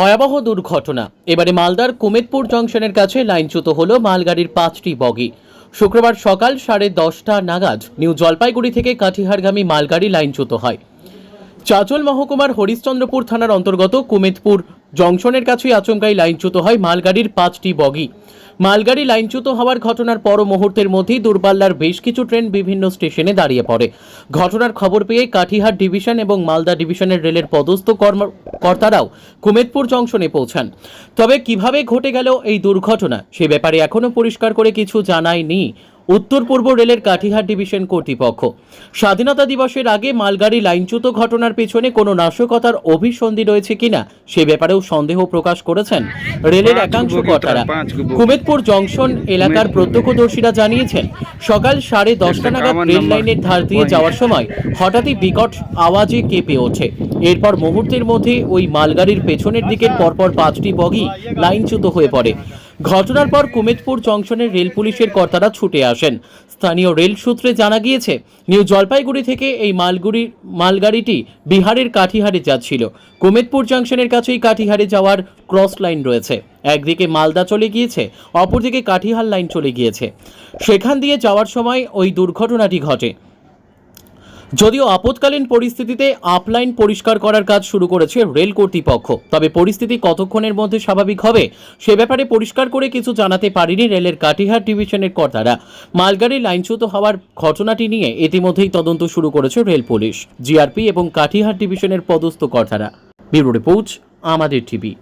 ভয়াবহ দুর্ঘটনা। এবারে মালদার কুমেদপুর জংশনের কাছে লাইনচ্যুত হলো মালগাড়ির পাঁচটি বগি। শুক্রবার সকাল সাড়ে দশটা নাগাদ নিউ জলপাইগুড়ি থেকে কাঠিহারগামী মালগাড়ি লাইনচ্যুত হয়। চাঁচল মহকুমার হরিশ্চন্দ্রপুর থানার অন্তর্গত কুমেদপুর জংশনের কাছেই আচমকাই লাইনচ্যুত হয় মালগাড়ির পাঁচটি বগি। মালগাড়ি লাইনচ্যুত হওয়ার ঘটনার পর মুহূর্তের মধ্যেই দূরপাল্লার বেশ কিছু ট্রেন বিভিন্ন স্টেশনে দাঁড়িয়ে পড়ে। ঘটনার খবর পেয়ে কাঠিহার ডিভিশন এবং মালদা ডিভিশনের রেলের পদস্থ কর্ম- কর্তারাও কুমেদপুর জংশনে পৌঁছান। তবে কীভাবে ঘটে গেল এই দুর্ঘটনা, সে ব্যাপারে এখনও পরিষ্কার করে কিছু জানায়নি উত্তর পূর্ব রেলের কাঠিহার ডিভিশন কর্তৃপক্ষ। স্বাধীনতা দিবসের আগে মালগাড়ি লাইনচ্যুত ঘটনার পেছনে কোনো নাশকতার অভিসন্ধি রয়েছে কিনা সে ব্যাপারেও সন্দেহ প্রকাশ করেছেন রেলের একাংশ কর্তারা। কুমেদপুর জংশন এলাকার প্রত্যক্ষদর্শীরা জানিয়েছেন সকাল সাড়ে দশটা নাগাদ রেল লাইনের ধার দিয়ে যাওয়ার সময় হঠাৎই বিকট আওয়াজে কেঁপে ওঠে। এরপর মুহূর্তের মধ্যে ওই মালগাড়ির পেছনের দিকের পরপর পাঁচটি বগি লাইনচ্যুত হয়ে পড়ে। ঘটনার পর কুমেদপুর জংশনের রেল পুলিশের কর্তারা ছুটে আসেন। স্থানীয় রেল সূত্রে জানা গিয়েছে, নিউ জলপাইগুড়ি থেকে এই মালগুড়ি মালগাড়িটি বিহারের কাঠিহারে যাচ্ছিল। কুমেদপুর জংশনের কাছেই কাঠিহারে যাওয়ার ক্রস লাইন রয়েছে। একদিকে মালদা চলে গিয়েছে, অপরদিকে কাঠিহার লাইন চলে গিয়েছে। সেখান দিয়ে যাওয়ার সময় ওই দুর্ঘটনাটি ঘটে। যদিও আপৎকালীন পরিস্থিতিতে আপলাইন পরিষ্কার করার কাজ শুরু করেছে রেল কর্তৃপক্ষ। তবে পরিস্থিতি কতক্ষণের মধ্যে স্বাভাবিক হবে, সে ব্যাপারে পরিষ্কার করে কিছু জানাতে পারেনি রেলের কাটিহার ডিভিশনের কর্তারা। মালগাড়ি লাইনচ্যুত হওয়ার ঘটনাটি নিয়ে ইতিমধ্যেই তদন্ত শুরু করেছে রেল পুলিশ, জিআরপি এবং কাটিহার ডিভিশনের পদস্থ কর্তারা। ব্যুরো রিপোর্ট, আমাদের টিভি।